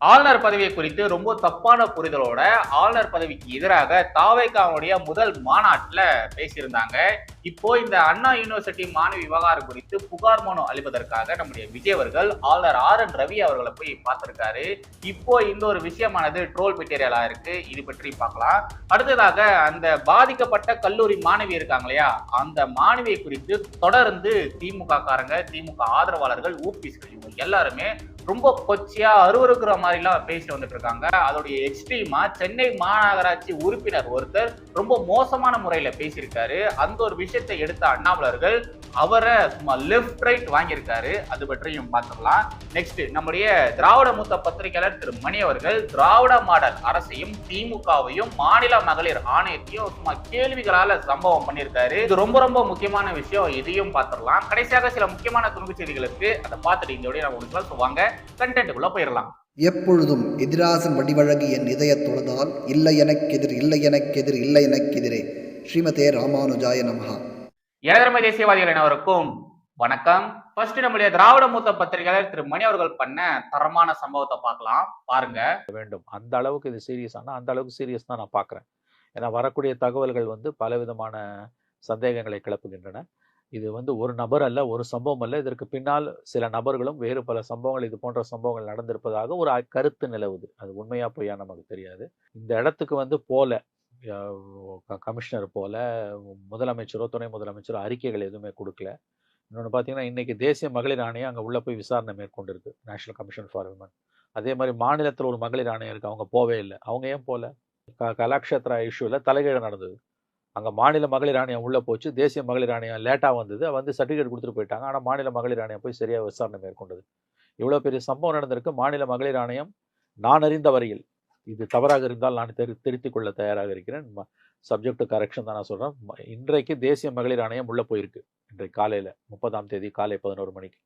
ஆளுநர் பதவியை குறித்து ரொம்ப தப்பான புரிதலோட ஆளுநர் பதவிக்கு எதிராக தாவேக்காவுடைய முதல் மாநாட்டில் பேசியிருந்தாங்க. இப்போ இந்த அண்ணா யூனிவர்சிட்டி மாணவி விவகாரம் குறித்து புகார் மனு அளிப்பதற்காக நம்முடைய விஜய் அவர்கள் ஆளுநர் ஆர் என் ரவி அவர்களை போய் பார்த்திருக்காரு. இப்போ இந்த ஒரு விஷயமானது ட்ரோல் மெட்டீரியலா இருக்கு. இது பற்றி பார்க்கலாம். அடுத்ததாக அந்த பாதிக்கப்பட்ட கல்லூரி மாணவி இருக்காங்க இல்லையா? அந்த மாணவியை குறித்து தொடர்ந்து திமுக காரங்க திமுக ஆதரவாளர்கள் ஊபிஸ்கள் இவங்க எல்லாருமே ரொம்ப கொச்சியா அருவருக்கிற மாதிரிலாம் பேசிட்டு வந்துட்டு இருக்காங்க அதோடைய எக்ஸ்ட்ரீமா சென்னை மாநகராட்சி உறுப்பினர் ஒருத்தர் ரொம்ப மோசமான முறையில பேசியிருக்காரு. அந்த ஒரு விஷயத்தை எடுத்த அண்ணாமலர்கள் அவரை சும்மா லெஃப்ட் ரைட் வாங்கியிருக்காரு. அது பற்றியும் பார்த்துக்கலாம். நெக்ஸ்ட் நம்முடைய திராவிட மூத்த பத்திரிகையாளர் திரு மணி அவர்கள் திராவிட மாடல் அரசையும் திமுகவையும் மாநில மகளிர் ஆணையத்தையும் சும்மா கேள்விகளால சம்பவம் பண்ணியிருக்காரு. இது ரொம்ப ரொம்ப முக்கியமான விஷயம். இதையும் பார்த்துடலாம். கடைசியாக சில முக்கியமான துணுக்கு செய்திகளுக்கு அதை பார்த்துட்டு இந்த வீடியோ நான் உங்களுக்கு சொல்லுவாங்க கண்டென்ட்டுக்குள்ள போயிடலாம் எப்பொழுதும் எதிராசன் வடிவழகு என் இதய தொழுதால் இல்லை எனக்கெதிர் இல்லை எனக்கெதிர் இல்லை எனக்கெதிரே ஸ்ரீமதே ராமானுஜாய நமஹா. இளதரமை தேசியவாதிகள் அனைவருக்கும் வணக்கம். ஃபர்ஸ்ட் நம்முடைய திராவிட மூத்த பத்திரிகையாளர் திரு. மணி அவர்கள் பண்ண தரமான சம்பவத்தை பார்க்கலாம். பாருங்க. வேண்டும். அந்த அளவுக்கு இது சீரியஸ் ஆனால் அந்த அளவுக்கு சீரியஸ் தான் நான் பார்க்குறேன். ஏன்னா வரக்கூடிய தகவல்கள் வந்து பலவிதமான சந்தேகங்களை கிளப்புகின்றன. இது வந்து ஒரு நபர் அல்ல ஒரு சம்பவம் அல்ல. இதற்கு பின்னால் சில நபர்களும் வேறு பல சம்பவங்கள் இது போன்ற சம்பவங்கள் நடந்திருப்பதாக ஒரு கருத்து நிலவுது. அது உண்மையா பொய்யா நமக்கு தெரியாது. இந்த இடத்துக்கு வந்து போல கமிஷனர் போல முதலமைச்சரோ துணை முதலமைச்சரோ அறிக்கைகள் எதுவுமே கொடுக்கல. இன்னொன்று பார்த்தீங்கன்னா இன்னைக்கு தேசிய மகளிர் ஆணையம் அங்கே உள்ளே போய் விசாரணை மேற்கொண்டிருக்கு நேஷனல் கமிஷன் ஃபார் விமன் அதே மாதிரி மாநிலத்தில் ஒரு மகளிர் ஆணையம் இருக்குது அவங்க போவே இல்லை. அவங்க ஏன் போகல க கலாக்ஷேத்ரா இஷ்யூவில் தலைகீழ நடந்தது. அங்கே மாநில மகளிர் ஆணையம் உள்ளே போச்சு. தேசிய மகளிர் ஆணையம் லேட்டாக வந்தது. வந்து சர்டிஃபிகேட் கொடுத்துட்டு போயிட்டாங்க. ஆனால் மாநில மகளிர் ஆணையம் போய் சரியாக விசாரணை மேற்கொண்டது. இவ்வளோ பெரிய சம்பவம் நடந்திருக்கு. மாநில மகளிர் ஆணையம் நான் அறிந்த வரையில் இது தவறாக இருந்தால் நான் தெரி திருத்திக் கொள்ள தயாராக இருக்கிறேன். சப்ஜெக்ட் டு கரெக்ஷன் தான் நான் சொல்கிறேன் இன்றைக்கு தேசிய மகளிர் ஆணையம் உள்ளே போயிருக்கு. இன்றைக்கு காலையில் முப்பதாம் தேதி காலை பதினோரு மணிக்கு.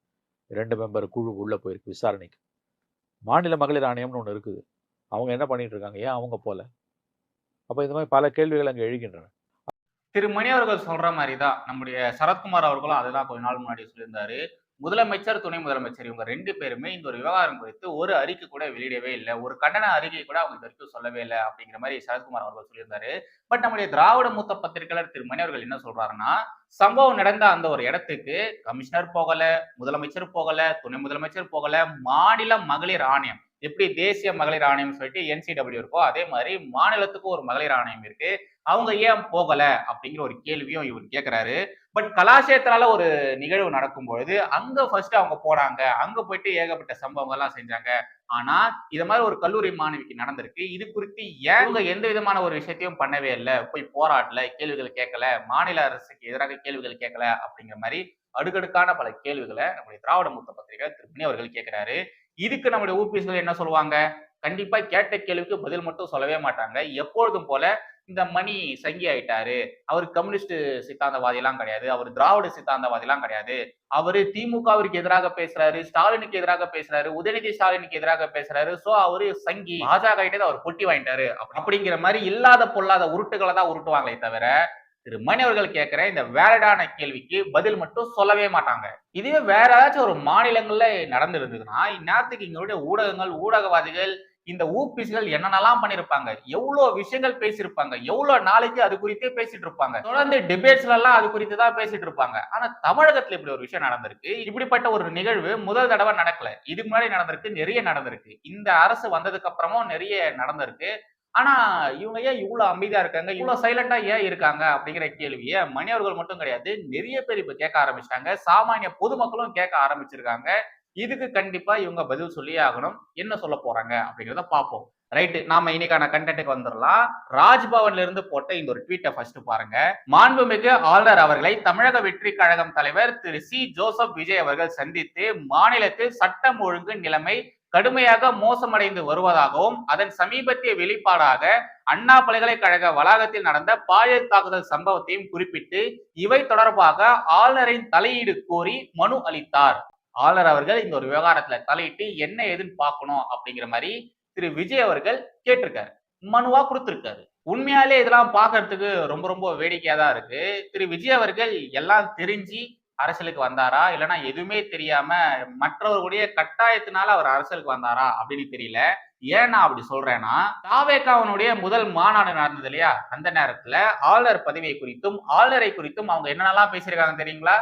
ரெண்டு மெம்பர் குழு உள்ளே போயிருக்கு விசாரணைக்கு. மாநில மகளிர் ஆணையம்னு ஒன்று இருக்குது. அவங்க என்ன பண்ணிகிட்டு இருக்காங்க? ஏன் அவங்க போல? அப்போ இந்த மாதிரி பல கேள்விகள் அங்கே எழுகின்றன. திரு மணி அவர்கள் சொல்ற மாதிரி தான் நம்முடைய சரத்குமார் அவர்களும் அதுதான் கொஞ்ச நாள் முன்னாடி சொல்லியிருந்தாரு. முதலமைச்சர் துணை முதலமைச்சர் இவங்க ரெண்டு பேருமே இந்த ஒரு விவகாரம் குறித்து ஒரு அறிக்கை கூட வெளியிடவே இல்லை. ஒரு கண்டன அறிக்கை கூட அவங்க இது வரைக்கும் சொல்லவே இல்லை அப்படிங்கிற மாதிரி சரத்குமார் அவர்கள் சொல்லியிருந்தாரு. பட் நம்முடைய திராவிட மூத்த பத்திரிகையாளர் திரு மணி அவர்கள் என்ன சொல்றாருன்னா சம்பவம் நடந்த அந்த ஒரு இடத்துக்கு கமிஷனர் போகல முதலமைச்சர் போகல துணை முதலமைச்சர் போகல மாநில மகளிர் ஆணையம். எப்படி தேசிய மகளிர் ஆணையம் சொல்லிட்டு என்சிடபிள்யூ இருக்கோ அதே மாதிரி மாநிலத்துக்கும் ஒரு மகளிர் ஆணையம் இருக்கு. அவங்க ஏன் போகல அப்படிங்கிற ஒரு கேள்வியும் இவர் கேட்கிறாரு பட் கலாசேத்திரால ஒரு நிகழ்வு நடக்கும் பொழுது அங்க ஃபர்ஸ்ட் அவங்க போனாங்க. அங்க போயிட்டு ஏகப்பட்ட சம்பவங்கள்லாம் செஞ்சாங்க. ஆனா இது மாதிரி ஒரு கல்லூரி மாணவிக்கு நடந்திருக்கு. இது குறித்து ஏன் எந்த விதமான ஒரு விஷயத்தையும் பண்ணவே இல்லை. போய் போராடல கேள்விகள் கேட்கல மாநில அரசுக்கு எதிராக கேள்விகள் கேட்கல அப்படிங்கிற மாதிரி அடுக்கடுக்கான பல கேள்விகளை நம்முடைய திராவிட மூத்த பத்திரிகை திருமணி அவர்கள் கேட்கிறாரு இதுக்கு நம்முடைய ஊபிஎஸ்கள் என்ன சொல்லுவாங்க? கண்டிப்பா கேட்ட கேள்விக்கு பதில் மட்டும் சொல்லவே மாட்டாங்க. எப்பொழுதும் போல இந்த மணி சங்கி ஆயிட்டாரு. அவர் கம்யூனிஸ்ட் சித்தாந்தவாதிலாம் கிடையாது. அவர் திராவிட சித்தாந்தவாதியெல்லாம் கிடையாது. அவரு திமுகவிற்கு எதிராக பேசுறாரு ஸ்டாலினுக்கு எதிராக பேசுறாரு உதயநிதி ஸ்டாலினுக்கு எதிராக பேசுறாரு. சோ அவரு சங்கி பாஜக கிட்ட அவர் பொட்டி வாங்கிட்டாரு. அப்படிங்கிற மாதிரி இல்லாத பொல்லாத உருட்டுகளை தான் உருட்டுவாங்களே தவிர திரு மணி அவர்கள் கேட்கிற இந்த வேலடான கேள்விக்கு பதில் மட்டும் சொல்லவே மாட்டாங்க. இதுவே வேற ஏதாச்சும் ஒரு மாநிலங்கள்ல நடந்திருந்ததுன்னா இந்நேரத்துக்கு இங்களுடைய ஊடகங்கள் ஊடகவாதிகள் இந்த ஊபிசிகள் என்னென்னலாம் பண்ணிருப்பாங்க? எவ்வளவு விஷயங்கள் பேசியிருப்பாங்க எவ்வளவு நாளைக்கு அது குறித்தே பேசிட்டு இருப்பாங்க? தொடர்ந்து டிபேட்ஸ்ல எல்லாம் அது குறித்து தான் பேசிட்டு இருப்பாங்க. ஆனா தமிழகத்துல இப்படி ஒரு விஷயம் நடந்திருக்கு. இப்படிப்பட்ட ஒரு நிகழ்வு முதல் தடவை நடக்கல. இதுக்கு முன்னாடி நடந்திருக்கு நிறைய நடந்திருக்கு. இந்த அரசு வந்ததுக்கு அப்புறமும் நிறைய நடந்திருக்கு. ஆனா இவங்க ஏன் இவ்வளவு அமைதியா இருக்காங்க? இவ்வளவு சைலண்டா ஏன் இருக்காங்க? அப்படிங்கிற கேள்வியை மணியவர்கள் மட்டும் கிடையாது நிறைய பேர் இப்ப கேட்க ஆரம்பிச்சிட்டாங்க. சாமானிய பொதுமக்களும் கேட்க ஆரம்பிச்சிருக்காங்க. இதுக்கு கண்டிப்பா இவங்க பதில் சொல்லியே ஆகணும். என்ன சொல்ல போறாங்க? அப்படிங்கிறத பார்ப்போம். ரைட்டு நாம இன்னைக்கான கண்டென்ட்டுக்கு வந்துடலாம். ராஜ்பவன்ல இருந்து போட்ட இந்த ஒரு ட்வீட்டை ஃபர்ஸ்ட் பாருங்க. மாண்புமிகு ஆளுநர் அவர்களை தமிழக வெற்றி கழகம் தலைவர் திரு சி. ஜோசப் விஜய் அவர்கள் சந்தித்து மாநிலத்தில் சட்டம் ஒழுங்கு நிலைமை கடுமையாக மோசமடைந்து வருவதாகவும் அதன் சமீபத்திய வெளிப்பாடாக அண்ணா பல்கலைக்கழக வளாகத்தில் நடந்த பாலியல் தாக்குதல் சம்பவத்தையும் குறிப்பிட்டு இவை தொடர்பாக ஆளுநரின் தலையீடு கோரி மனு அளித்தார். ஆளுநர் அவர்கள் இந்த ஒரு விவகாரத்துல தலையிட்டு என்ன ஏதுன்னு பார்க்கணும்? அப்படிங்கிற மாதிரி திரு. விஜய் அவர்கள் கேட்டிருக்காரு. மனுவா கொடுத்திருக்காரு. உண்மையாலே இதெல்லாம் பார்க்கறதுக்கு ரொம்ப ரொம்ப வேடிக்கையா தான் இருக்கு. திரு. விஜய் அவர்கள் எல்லாம் தெரிஞ்சு அரசியலுக்கு வந்தாரா? இல்லைன்னா எதுவுமே தெரியாம மற்றவர்களுடைய கட்டாயத்தினால அவர் அரசியலுக்கு வந்தாரா அப்படின்னு தெரியல. ஏன் நான் அப்படி சொல்றேன்னா தாவேக்காவனுடைய முதல் மாநாடு நடந்தது இல்லையா? அந்த நேரத்துல ஆளுநர் பதவியை குறித்தும் ஆளுநரை குறித்தும் அவங்க என்னென்னலாம் பேசியிருக்காங்க தெரியுங்களா?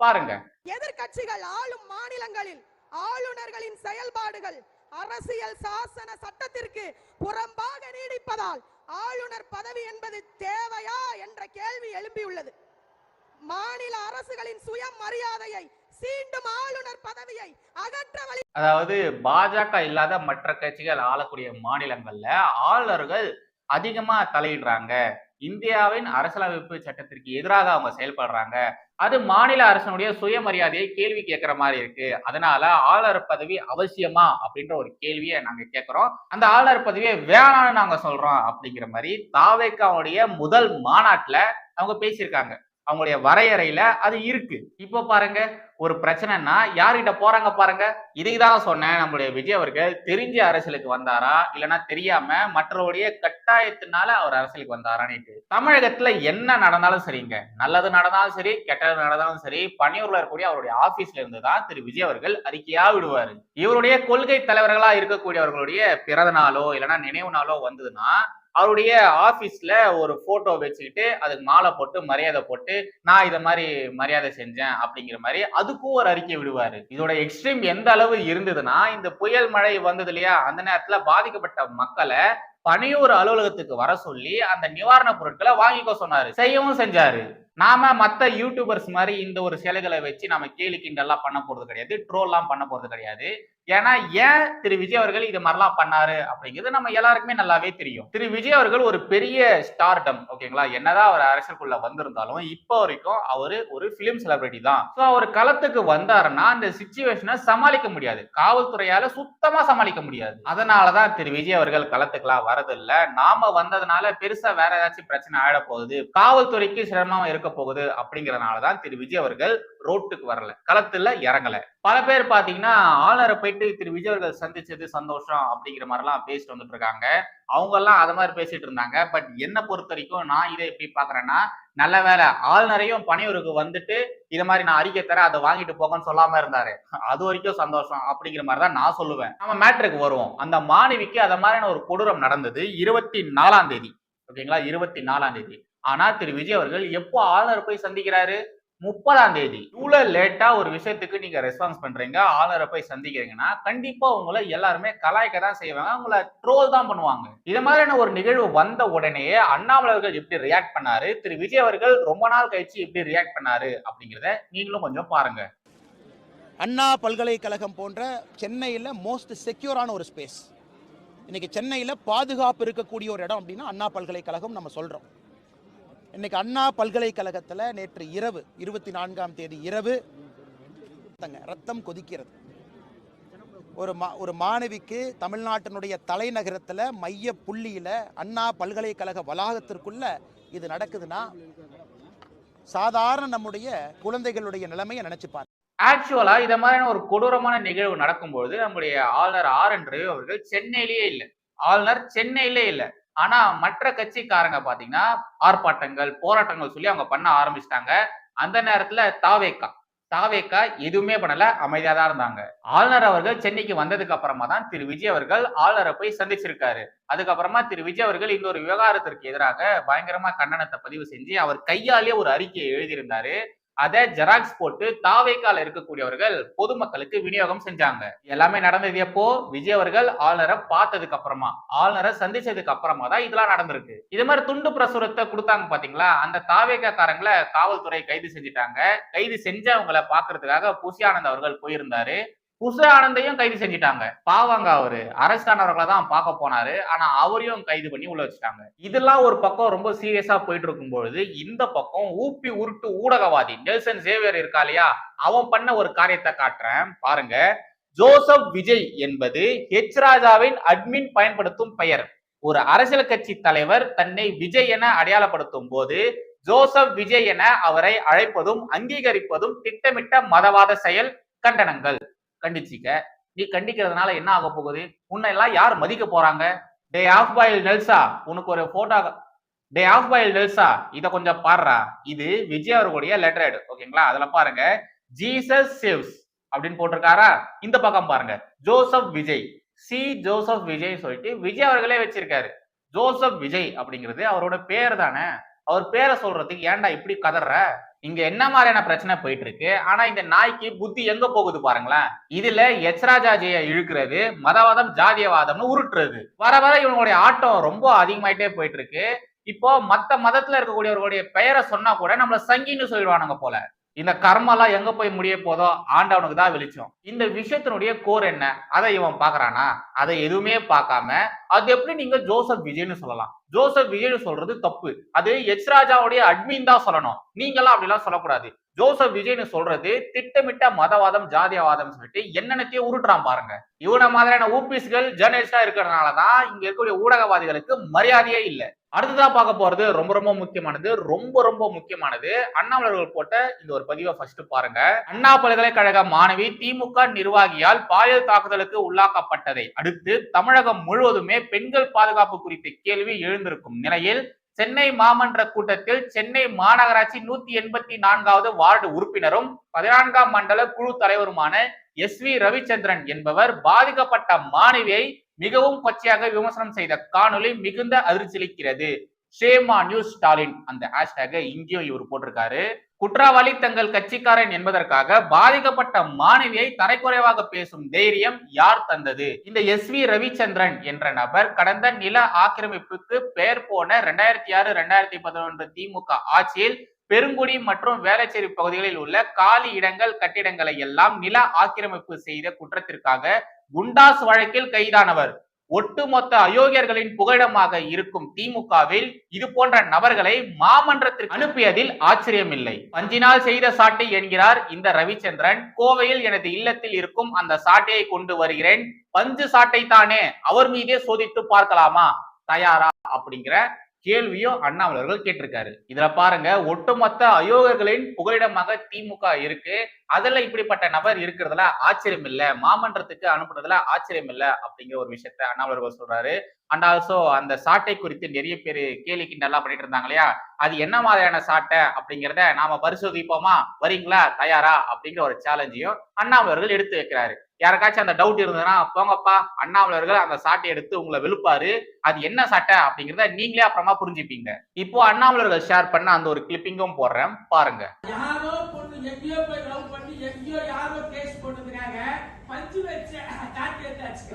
பாருங்க. எதிர்க்கட்சிகள் ஆளும் மாநிலங்களில் ஆளுநர்களின் செயல்பாடுகள் அரசியல் சாசன சட்டத்திற்கு புறம்பாக நீடிப்பதால் ஆளுநர் பதவி என்பது தேவையா என்ற கேள்வி எழும்பியுள்ளது மாநில அரசுகளின் சுயமரியாதையை சீண்டும் ஆளுநர் பதவியை அகற்ற வழி அதாவது பாஜக இல்லாத மற்ற கட்சிகள் ஆளக்கூடிய மாநிலங்கள்ல ஆளுநர்கள் அதிகமா தலையிடுறாங்க. இந்தியாவின் அரசியலமைப்பு சட்டத்திற்கு எதிராக அவங்க செயல்படுறாங்க. அது மாநில அரசனுடைய சுயமரியாதையை கேள்வி கேட்கிற மாதிரி இருக்கு. அதனால ஆளுநர் பதவி அவசியமா அப்படின்ற ஒரு கேள்வியை நாங்க கேட்கிறோம். அந்த ஆளுநர் பதவியை வேணாம்னு நாங்க சொல்றோம் அப்படிங்கிற மாதிரி தாவேக்காவுடைய முதல் மாநாட்டுல அவங்க பேசியிருக்காங்க. அவங்களுடைய வரையறையில அது இருக்கு. இப்போ பாருங்க ஒரு பிரச்சனைனா யார்கிட்ட போறாங்க பாருங்க? இதை தான் சொன்னேன் நம்மளுடைய விஜய் அவர்கள் தெரிஞ்ச அரசியலுக்கு வந்தாரா? இல்லைன்னா தெரியாம மற்றவருடைய கட்டாயத்தினால அவர் அரசியலுக்கு வந்தாரான்னு தமிழகத்துல என்ன நடந்தாலும் சரிங்க. நல்லது நடந்தாலும் சரி கெட்டது நடந்தாலும் சரி பணியூர்ல இருக்கக்கூடிய அவருடைய ஆபீஸ்ல இருந்து தான் திரு விஜய் அவர்கள் அறிக்கையா விடுவாரு. இவருடைய கொள்கை தலைவர்களா இருக்கக்கூடியவர்களுடைய பிறந்த நாளோ இல்லைன்னா நினைவு நாளோ வந்ததுன்னா அவருடைய ஆஃபீஸில் ஒரு ஃபோட்டோ வச்சுக்கிட்டு அதுக்கு மாலை போட்டு மரியாதை போட்டு நான் இதை மாதிரி மரியாதை செஞ்சேன் அப்படிங்கிற மாதிரி அதுக்கும் ஒரு அறிக்கை விடுவார். இதோட எக்ஸ்ட்ரீம் எந்த அளவு இருந்ததுன்னா இந்த புயல் மழை வந்தது இல்லையா? அந்த நேரத்தில் பாதிக்கப்பட்ட மக்களை பணியூர் அலுவலகத்துக்கு வர சொல்லி அந்த நிவாரண பொருட்களை வாங்கிக்க சொன்னாரு. செய்யவும் செஞ்சாரு. நாம மற்ற யூடியூபர்ஸ் மாதிரி இந்த ஒரு சிலைகளை வச்சு நம்ம கேலி கிண்டல்லாம் பண்ண போறது கிடையாது ட்ரோல்லாம் பண்ண போறது கிடையாது. ஏன்னா ஏன் திரு விஜய் அவர்கள் இது மாதிரிலாம் பண்ணாரு அப்படிங்கிறது நம்ம எல்லாருக்குமே நல்லாவே தெரியும். திரு விஜய் அவர்கள் ஒரு பெரிய ஸ்டார்டம் ஓகேங்களா? என்னதான் அவர் அரசியலுக்குள்ள வந்திருந்தாலும் இப்போ வரைக்கும் அவர் ஒரு பிலிம் செலிபிரிட்டி தான். ஸோ அவர் களத்துக்கு வந்தாருன்னா அந்த சுச்சுவேஷனை சமாளிக்க முடியாது. காவல்துறையால சுத்தமா சமாளிக்க முடியாது. அதனாலதான் திரு விஜய் அவர்கள் களத்துக்குலாம் வரதில்லை. நாம வந்ததுனால பெருசா வேற ஏதாச்சும் பிரச்சனை ஆயிட போகுது காவல்துறைக்கு சிரமமா இருக்க போகுது அப்படிங்கறதுனாலதான் திரு விஜய் அவர்கள் ரோட்டுக்கு வரல களத்துல இறங்கல. பல பேர் பாத்தீங்கன்னா ஆளுநரை போயிட்டு திரு விஜய் அவர்கள் சந்திச்சது சந்தோஷம் அப்படிங்கிற மாதிரிலாம் பேசிட்டு வந்துட்டு இருக்காங்க. அவங்க எல்லாம் அத மாதிரி பேசிட்டு இருந்தாங்க. பட் என்ன பொறுத்த வரைக்கும் நான் இதை எப்படி பாக்குறேன்னா நல்ல வேலை ஆளுநரையும் பணியூருக்கு வந்துட்டு இத மாதிரி நான் அறிக்கை தரேன் அதை வாங்கிட்டு போகன்னு சொல்லாம இருந்தாரு. அது வரைக்கும் சந்தோஷம் அப்படிங்கிற மாதிரி தான் நான் சொல்லுவேன். நம்ம மேட்ருக்கு வருவோம். அந்த மாணவிக்கு அத மாதிரியான ஒரு கொடூரம் நடந்தது இருபத்தி நாலாம் தேதி. ஓகேங்களா? இருபத்தி நாலாம் தேதி. ஆனா திரு. விஜய் அவர்கள் எப்போ ஆளுநர் போய் சந்திக்கிறாரு? முப்பதாம் தேதி. இவ்வளவு லேட்டா ஒரு விஷயத்துக்கு நீங்க ரெஸ்பான்ஸ் பண்றீங்க ஆளுநரை போய் சந்திக்கிறீங்கன்னா கண்டிப்பா உங்களை எல்லாருமே கலாய்க்க தான் செய்வாங்க உங்களை ட்ரோல் தான் பண்ணுவாங்க. இது மாதிரியான ஒரு நிகழ்வு வந்த உடனேயே அண்ணாமலை அவர்கள் எப்படி ரியாக்ட் பண்ணாரு திரு. விஜய் அவர்கள் ரொம்ப நாள் கழிச்சு எப்படி ரியாக்ட் பண்ணாரு அப்படிங்கிறத நீங்களும் கொஞ்சம் பாருங்க. அண்ணா பல்கலைக்கழகம் போன்ற சென்னையில் மோஸ்ட் செக்யூரான ஒரு ஸ்பேஸ் இன்னைக்கு சென்னையில் பாதுகாப்பு இருக்கக்கூடிய ஒரு இடம் அப்படின்னா அண்ணா பல்கலைக்கழகம் நம்ம சொல்கிறோம் இன்னைக்கு அண்ணா பல்கலைக்கழகத்தில் நேற்று இரவு இருபத்தி நான்காம் தேதி இரவு ரத்தங்க, ரத்தம் கொதிக்கிறது. ஒரு மா ஒரு மாணவிக்கு தமிழ்நாட்டினுடைய தலைநகரத்தில் மைய புள்ளியில் அண்ணா பல்கலைக்கழக வளாகத்திற்குள்ள இது நடக்குதுன்னா சாதாரண நம்முடைய குழந்தைகளுடைய நிலைமையை நினைச்சு பாருங்க. ஆக்சுவலா இத மாதிரியான ஒரு கொடூரமான நிகழ்வு நடக்கும்பொழுது நம்முடைய ஆளுநர் ஆர் என் ரவி அவர்கள் சென்னையிலேயே இல்ல. ஆளுநர் சென்னையிலே இல்ல. ஆனா மற்ற கட்சிக்காரங்க பாத்தீங்கன்னா ஆர்ப்பாட்டங்கள் போராட்டங்கள் சொல்லி அவங்க பண்ண ஆரம்பிச்சிட்டாங்க. அந்த நேரத்துல தாவேக்கா. தாவேக்கா எதுவுமே பண்ணல அமைதியா தான் இருந்தாங்க. ஆளுநர் அவர்கள் சென்னைக்கு வந்ததுக்கு அப்புறமா தான் திரு. விஜய் அவர்கள் ஆளுநரை போய் சந்திச்சிருக்காரு. அதுக்கப்புறமா திரு. விஜய் அவர்கள் இன்னொரு விவகாரத்திற்கு எதிராக பயங்கரமா கண்டனத்தை பதிவு செஞ்சு அவர் கையாலே ஒரு அறிக்கையை எழுதியிருந்தாரு. அதை ஜெராக்ஸ் போட்டு தாவேக்கால இருக்கக்கூடியவர்கள் பொதுமக்களுக்கு விநியோகம் செஞ்சாங்க. எல்லாமே நடந்தது எப்போ? விஜய் அவர்கள் ஆளுநரை பார்த்ததுக்கு அப்புறமா. ஆளுநரை சந்திச்சதுக்கு அப்புறமா தான் இதெல்லாம் நடந்திருக்கு. இது மாதிரி துண்டு பிரசுரத்தை கொடுத்தாங்க பாத்தீங்களா? அந்த தாவேக்காரங்களை காவல்துறை கைது செஞ்சுட்டாங்க. கைது செஞ்சவங்களை பாக்குறதுக்காக புசியானந்த் அவர்கள் போயிருந்தாரு. புசி ஆனந்தையும் கைது செஞ்சுட்டாங்க. பாவாங்க அவரு. அரசானவர்களை ஆனவர்களை தான் பார்க்க போனாரு. ஆனா அவரையும் கைது பண்ணி உள்ள வச்சுட்டாங்க. இதெல்லாம் ஒரு பக்கம் ரொம்ப சீரியஸா போயிட்டு இருக்கும் பொழுது இந்த பக்கம் ஊப்பி உருட்டு ஊடகவாதி நெல்சன் சேவியர் இருக்கா இல்லையா? அவன் பண்ண ஒரு காரியத்தை காட்டுறேன். பாருங்க. ஜோசப் விஜய் என்பது ஹெச் ராஜாவின் அட்மின் பயன்படுத்தும் பெயர். ஒரு அரசியல் கட்சி தலைவர் தன்னை விஜய் என அடையாளப்படுத்தும் போது ஜோசப் விஜய் என அவரை அழைப்பதும் அங்கீகரிப்பதும் திட்டமிட்ட மதவாத செயல் கண்டனங்கள். கண்டிச்சிக்க. நீ கண்டிக்கிறதுனால என்ன ஆக போகுது? உன்னை எல்லாம் யார் மதிக்க போறாங்க? டே ஆஃப் பாயில் நெல்சா உனக்கு ஒரு போட்டோ டே ஆஃப் பாயில் நெல்சா இதை கொஞ்சம் பாடுறா. இது விஜய் அவர்களுடைய லெட்டர் ஓகேங்களா அதுல பாருங்க. ஜீசஸ் சேவ்ஸ் அப்படின்னு போட்டிருக்காரா? இந்த பக்கம் பாருங்க. Joseph Vijay C Joseph Vijay சொல்லிட்டு விஜய் அவர்களே வச்சிருக்காரு. ஜோசப் விஜய் அப்படிங்கிறது அவரோட பேர் தானே? அவர் பேரை சொல்றதுக்கு ஏன்டா இப்படி கதற இங்க என்ன மாதிரியான பிரச்சனை போயிட்டு இருக்கு ஆனா இந்த நாய்க்கு புத்தி எங்க போகுது பாருங்களேன். இதுல எச்ராஜாஜிய இழுக்கிறது மதவாதம் ஜாதியவாதம்னு உருட்டுறது. வர வர இவங்களுடைய ஆட்டம் ரொம்ப அதிகமாயிட்டே போயிட்டு இருக்கு இப்போ மத்த மதத்துல இருக்கக்கூடியவர்களுடைய பெயரை சொன்னா கூட நம்மள சங்கின்னு சொல்லிடுவானுங்க போல. இந்த கர்மெல்லாம் எங்க போய் முடிய போதோ ஆண்டவனுக்கு தான் வெளிச்சம். இந்த விஷயத்தினுடைய கோர் என்ன? அதை இவன் பாக்குறானா அதை எதுவுமே பார்க்காம அது எப்படி நீங்க ஜோசப் விஜய்னு சொல்லலாம்? ஜோசப் விஜய்னு சொல்றது தப்பு. அது எச் ராஜாவுடைய அட்மின் தான் சொல்லணும். நீங்களாம் அப்படிலாம் சொல்லக்கூடாது. ஜோசப் விஜய்னு சொல்றது திட்டமிட்ட மதவாதம் ஜாதியவாதம் சொல்லிட்டு என்னென்னத்தையும் உருட்டுறான் பாருங்க. இவன மாதிரியான ஊபிஸ்கள் ஜேர்னலிஸ்டா இருக்கிறதுனாலதான் இங்க இருக்கக்கூடிய ஊடகவாதிகளுக்கு மரியாதையே இல்லை. அடுத்ததா பார்க்க போறது ரொம்ப ரொம்ப முக்கியமானது ரொம்ப ரொம்ப முக்கியமானது அண்ணாமலர்கள் போட்ட இந்த ஒரு பதிவை ஃபர்ஸ்ட் பாருங்க. அண்ணா பல்கலைக்கழக மாணவி திமுக நிர்வாகியால் பாலியல் தாக்குதலுக்கு உள்ளாக்கப்பட்டதை அடுத்து தமிழகம் முழுவதுமே பெண்கள் பாதுகாப்பு குறித்த கேள்வி உயர்ந்திருக்கும் நிலையில் சென்னை மாமன்ற கூட்டத்தில் சென்னை மாநகராட்சி நூத்தி எண்பத்தி நான்காவது வார்டு உறுப்பினரும் பதினான்காம் மண்டல குழு தலைவருமான எஸ் வி ரவிச்சந்திரன் என்பவர் பாதிக்கப்பட்ட மாணவியை மிகவும் கொச்சையாக விமர்சனம் செய்த காணொலி மிகுந்த அதிர்ச்சியளிக்கிறது. ஷேமா நியூஸ் ஸ்டாலின் அந்த ஹேஷ்டேக இங்கேயும் இவர் போட்டிருக்காரு. குற்றவாளி தங்கள் கட்சிக்காரன் என்பதற்காக பாதிக்கப்பட்ட மாணவியை தரைக்குறைவாக பேசும் தைரியம் யார் தந்தது? இந்த எஸ் வி ரவிச்சந்திரன் என்ற நபர் கடந்த நில ஆக்கிரமிப்புக்கு பெயர் போன ரெண்டாயிரத்தி ஆறு ரெண்டாயிரத்தி பதினொன்று திமுக ஆட்சியில் பெருங்குடி மற்றும் வேளச்சேரி பகுதிகளில் உள்ள காலி இடங்கள் கட்டிடங்களை எல்லாம் நில ஆக்கிரமிப்பு செய்த குற்றத்திற்காக குண்டாஸ் வழக்கில் கைதானவர். ஒட்டுமொத்த அயோக்கியர்களின் புகலிடமாக இருக்கும் திமுகவில் இது போன்ற நபர்களை மாமன்றத்திற்கு அனுப்பியதில் ஆச்சரியமில்லை. பஞ்சினால் செய்த சாட்டை என்கிறார் இந்த ரவிச்சந்திரன். கோவையில் எனது இல்லத்தில் இருக்கும் அந்த சாட்டையை கொண்டு வருகிறேன். பஞ்சு சாட்டை தானே அவர் மீதே சோதித்து பார்க்கலாமா? தயாரா? அப்படிங்கிற கேள்வியும் அண்ணாமலர்கள் கேட்டிருக்காரு. இதுல பாருங்க ஒட்டுமொத்த அயோகர்களின் புகலிடமாக திமுக இருக்கு. அதுல இப்படிப்பட்ட நபர் இருக்கிறதுல ஆச்சரியம் இல்ல. மாமன்றத்துக்கு அனுப்புறதுல ஆச்சரியம் இல்ல அப்படிங்கிற ஒரு விஷயத்த அண்ணாமலர்கள் சொல்றாரு. அண்ட் ஆல்சோ அந்த சாட்டை குறித்து நிறைய பேர் கேலி கிண்டல்லாம் பண்ணிட்டு இருந்தாங்க இல்லையா? அது என்ன மாதிரியான சாட்டை அப்படிங்கிறத நாம பரிசோதிப்போமா? வரீங்களா? தயாரா? அப்படிங்கிற ஒரு சேலஞ்சையும் அண்ணாமலர்கள் எடுத்து வைக்கிறாரு. யாருக்காச்சும் அந்த டவுட் இருந்ததுன்னா போங்கப்பா அண்ணாமலர்கள் அந்த சாட்டை எடுத்து உங்களை வெளுப்பாரு. அது என்ன சாட்டை அப்படிங்கிறத நீங்களே அப்புறமா புரிஞ்சுப்பீங்க. இப்போ அண்ணாமலர்கள் ஷேர் பண்ண அந்த ஒரு கிளிப்பிங்கும் போடுறேன். பாருங்க. யாரோ எங்கேயோ போய் லவ் பண்ணி எங்கேயோ யாரோ கேஸ் போட்டதுக்காக பஞ்சு வச்ச காட்டி எடுத்தாச்சு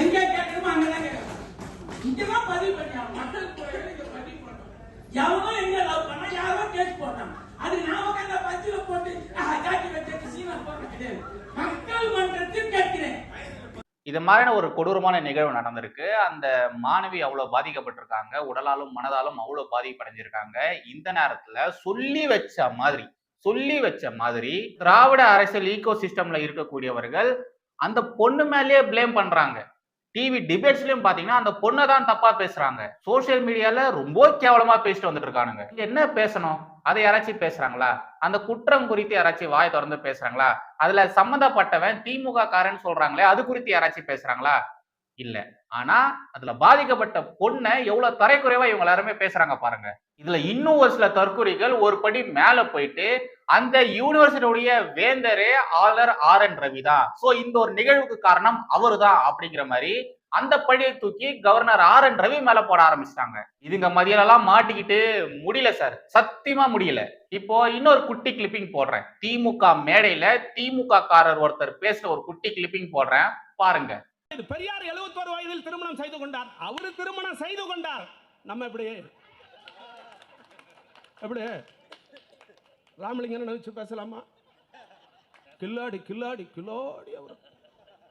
எங்க கேட்கணுமோ அங்கதான் கேட்கணும் இங்கதான் பதிவு பண்ணியா? மக்கள் கோயில் இங்க பதிவு பண்ணணும்? எவனோ எங்க லவ் பண்ணா யாரோ கேஸ் போட்டான். அது நாம அந்த பஞ்சுல போட்டு காட்டி வச்சு சீனா போடுறது கிடையாது. மக்கள் மன்றத்தில் கேட்கிறேன். இது மாதிரியான ஒரு கொடூரமான நிகழ்வு நடந்திருக்கு. அந்த மாணவி அவ்வளோ பாதிக்கப்பட்டிருக்காங்க. உடலாலும் மனதாலும் அவ்வளோ பாதிப்படைஞ்சிருக்காங்க. இந்த நேரத்தில் சொல்லி வச்ச மாதிரி சொல்லி வச்ச மாதிரி திராவிட அரசியல் ஈகோ சிஸ்டம்ல இருக்கக்கூடியவர்கள் அந்த பொண்ணு மேலேயே ப்ளேம் பண்றாங்க. டிவி டிபேட்ஸ்லயும் பாத்தீங்கன்னா அந்த பொண்ணை தான் தப்பா பேசுறாங்க. சோசியல் மீடியால ரொம்ப கேவலமா பேசிட்டு வந்துட்டு இருக்கானுங்க. என்ன பேசணும்? அதை யாராச்சும் பேசுறாங்களா? அந்த குற்றம் குறித்து யாராச்சும் வாய் திறந்து பேசுறாங்களா? அதுல சம்மந்தப்பட்டவன் திமுக காரன்னு சொல்றாங்களே அது குறித்து யாராச்சும் பேசுறாங்களா? இல்ல. ஆனா அதுல பாதிக்கப்பட்ட பொண்ணை எவ்வளவு தரைக்குறைவா இவங்க எல்லாருமே பேசுறாங்க பாருங்க. இதுல இன்னும் ஒரு சில தற்கொலைகள் ஒரு படி மேல போயிட்டு அந்த யூனிவர்சிட்டியுடைய வேந்தரே ஆலர் ஆர் என் ரவி தான். சோ இந்த ஒரு நிகழ்வுக்கு காரணம் அவரு தான் அப்படிங்கிற மாதிரி அந்த பழியை தூக்கி கவர்னர் ஆர் என் ரவி மேல போட ஆரம்பிச்சிட்டாங்க. இதுங்க மதியெல்லாம் மாட்டிக்கிட்டு முடியல சார். சத்தியமா முடியல. இப்போ இன்னொரு குட்டி கிளிப்பிங் போடுறேன். திமுக மேடையில திமுக காரர் ஒருத்தர் பேசுற ஒரு குட்டி கிளிப்பிங் போடுறேன். பாருங்க. பெரியார் 71 வயதில் திருமணம் செய்து கொண்டார். அவரு திருமணம் செய்து கொண்டார். நம்ம இப்படி எப்படி? ராமலிங்கன்னு நினைச்சு பேசலாமா? கில்லாடி கில்லாடி கில்லாடி அவர்.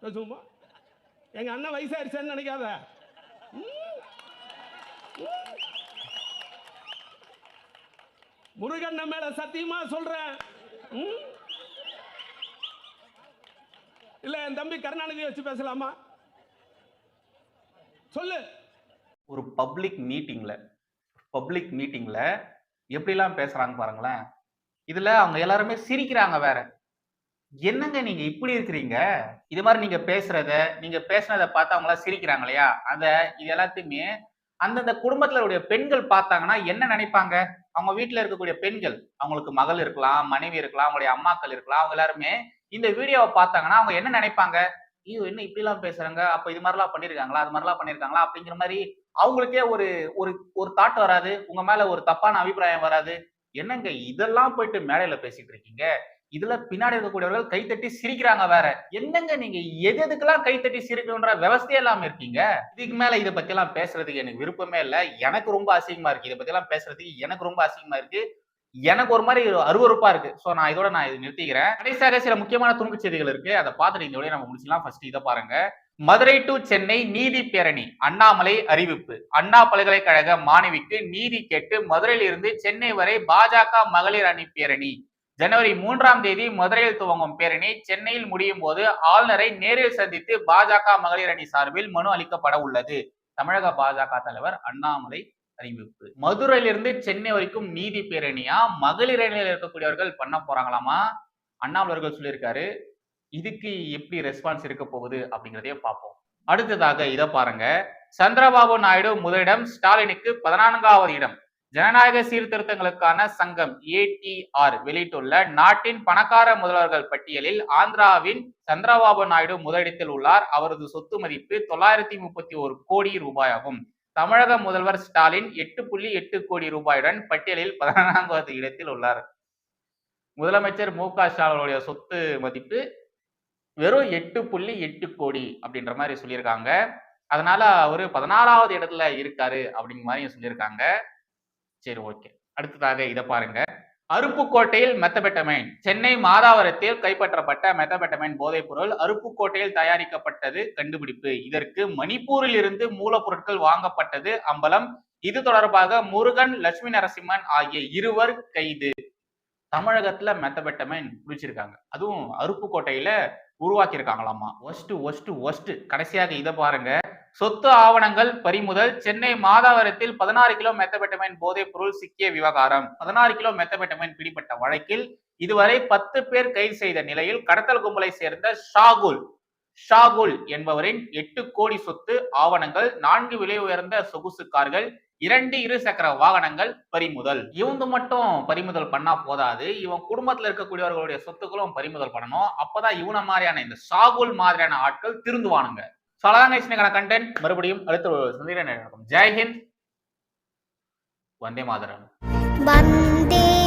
பேசுவோமா? எங்க அண்ணன் வயசாயிருச்சேன்னு நினைக்காத. முருகண்ண முருகன் மேல சத்தியமா சொல்றேன் இல்ல என் தம்பி கருணாநிதி வச்சு பேசலாமா? சொல்லு. ஒரு பப்ளிக் மீட்டிங்ல பப்ளிக் மீட்டிங்ல எப்படிலாம் பேசுறாங்க பாருங்களேன். இதுல அவங்க எல்லாருமே சிரிக்கிறாங்க வேற. என்னங்க நீங்க இப்படி இருக்கிறீங்க? இது மாதிரி நீங்க பேசுறத நீங்க பேசுனதை பார்த்து அவங்க எல்லாம் சிரிக்கிறாங்க இல்லையா? அத இது எல்லாத்தையுமே அந்தந்த குடும்பத்துல உடைய பெண்கள் பார்த்தாங்கன்னா என்ன நினைப்பாங்க? அவங்க வீட்டுல இருக்கக்கூடிய பெண்கள் அவங்களுக்கு மகள் இருக்கலாம் மனைவி இருக்கலாம் அவங்களுடைய அம்மாக்கள் இருக்கலாம் அவங்க எல்லாருமே இந்த வீடியோவை பார்த்தாங்கன்னா அவங்க என்ன நினைப்பாங்க? ஐயோ என்ன இப்படி எல்லாம் பேசுறாங்க? அப்ப இது மாதிரிலாம் பண்ணிருக்காங்களா? அது மாதிரிலாம் பண்ணிருக்காங்களா? அப்படிங்கிற மாதிரி அவங்களுக்கே ஒரு ஒரு ஒரு தாட் வராது. உங்க மேல ஒரு தப்பான அபிப்பிராயம் வராது. என்னங்க இதெல்லாம் போயிட்டு மேடையில பேசிட்டு இருக்கீங்க? இதுல பின்னாடி இருக்கக்கூடியவர்கள் கைத்தட்டி சிரிக்கிறாங்க வேற. என்னங்க நீங்க எது எதுக்கெல்லாம் கைத்தட்டி சிரிக்கணுன்ற விவசாயம் இல்லாம இருக்கீங்க? இதுக்கு மேல இதை பத்தி எல்லாம் பேசுறதுக்கு எனக்கு விருப்பமே இல்லை. எனக்கு ரொம்ப அசிங்கமா இருக்கு. இதை பத்தி எல்லாம் பேசுறதுக்கு எனக்கு ரொம்ப அசிங்கமா இருக்கு. எனக்கு ஒரு மாதிரி அருவறுப்பா இருக்கு. சோ நான் இதோட நான் இது நிறுத்திக்கிறேன். கடைசியாக சில முக்கியமான துணுக்கு செய்திகள் இருக்கு. அதை பார்த்துட்டு இந்த நம்ம முடிச்சுக்கலாம். ஃபர்ஸ்ட் இதை பாருங்க. மதுரை டு சென்னை நீதி பேரணி அண்ணாமலை அறிவிப்பு. அண்ணா பல்கலைக்கழக மாணவிக்கு நீதி கேட்டு மதுரையில் இருந்து சென்னை வரை பாஜக மகளிர் அணி பேரணி. ஜனவரி மூன்றாம் தேதி மதுரையில் துவங்கும் பேரணி. சென்னையில் முடியும் போது ஆளுநரை நேரில் சந்தித்து பாஜக மகளிர் அணி சார்பில் மனு அளிக்கப்பட உள்ளது. தமிழக பாஜக தலைவர் அண்ணாமலை அறிவிப்பு. மதுரையிலிருந்து சென்னை வரைக்கும் நீதி பேரணியா? மகளிர் அணியில் இருக்கக்கூடியவர்கள் பண்ண போறாங்களாமா? அண்ணாமலர்கள் சொல்லியிருக்காரு. இதுக்கு எப்படி ரெஸ்பான்ஸ் இருக்க போகுது அப்படிங்கிறதையும் பார்ப்போம். அடுத்ததாக இதை பாருங்க. சந்திரபாபு நாயுடு முதலிடம் ஸ்டாலினுக்கு பதினான்காவது இடம். ஜனநாயக சீர்திருத்தங்களுக்கான சங்கம் ஏடிஆர் வெளியிட்டுள்ள நாட்டின் பணக்கார முதல்வர்கள் பட்டியலில் ஆந்திராவின் சந்திரபாபு நாயுடு முதலிடத்தில் உள்ளார். அவரது சொத்து மதிப்பு தொள்ளாயிரத்தி முப்பத்தி ஒரு கோடி ரூபாயாகும். தமிழக முதல்வர் ஸ்டாலின் எட்டு புள்ளி எட்டு கோடி ரூபாயுடன் பட்டியலில் பதினான்காவது இடத்தில் உள்ளார். முதலமைச்சர் மு க ஸ்டாலினுடைய சொத்து மதிப்பு வெறும் எட்டு புள்ளி எட்டு கோடி அப்படின்ற மாதிரி சொல்லியிருக்காங்க. அதனால அவரு பதினாறாவது இடத்துல இருக்காரு அப்படிங்கிற மாதிரி சொல்லியிருக்காங்க. சரி ஓகே. அடுத்ததாக இதை பாருங்க. அருப்புக்கோட்டையில் மெத்தபெட்டமைன். சென்னை மாதாவரத்தில் கைப்பற்றப்பட்ட மெத்தபெட்டமைன் போதைப் பொருள் அருப்புக்கோட்டையில் தயாரிக்கப்பட்டது கண்டுபிடிப்பு. இதற்கு மணிப்பூரில் இருந்து மூலப்பொருட்கள் வாங்கப்பட்டது அம்பலம். இது தொடர்பாக முருகன் லட்சுமி நரசிம்மன் ஆகிய இருவர் கைது. தமிழகத்துல மெத்தபெட்டமைன் பிடிச்சிருக்காங்க. அதுவும் அருப்புக்கோட்டையில உருவாக்கியிருக்காங்களாமா. ஒஸ்ட் ஒஸ்ட் ஒஸ்ட் கடைசியாக இதை பாருங்க. சொத்து ஆவணங்கள் பறிமுதல். சென்னை மாதாவரத்தில் பதினாறு கிலோ மெத்தபெட்டமைன் போதைப் பொருள் சிக்கிய விவகாரம். பதினாறு கிலோ மெத்தபெட்டமைன் பிடிப்பட்ட வழக்கில் இதுவரை பத்து பேர் கைது செய்த நிலையில் கடத்தல் கும்பலை சேர்ந்த ஷாகுல். ஷாகுல் என்பவரின் எட்டு கோடி சொத்து ஆவணங்கள் நான்கு விலை உயர்ந்த சொகுசு கார்கள் இரண்டு இருசக்கர வாகனங்கள் பறிமுதல். இவங்க மட்டும் பறிமுதல் பண்ணா போதாது. இவன் குடும்பத்துல இருக்கக்கூடியவர்களுடைய சொத்துக்களும் பறிமுதல் பண்ணணும். அப்பதான் இவன மாதிரியான இந்த ஷாகுல் மாதிரியான ஆட்கள் திருந்துவானுங்க. சலானேஷனுக்கான கண்டென்ட் மறுபடியும் அடுத்த சந்திரன் நடக்கும் ஜெய்ஹிந்த் வந்தே மாதரம். வந்தே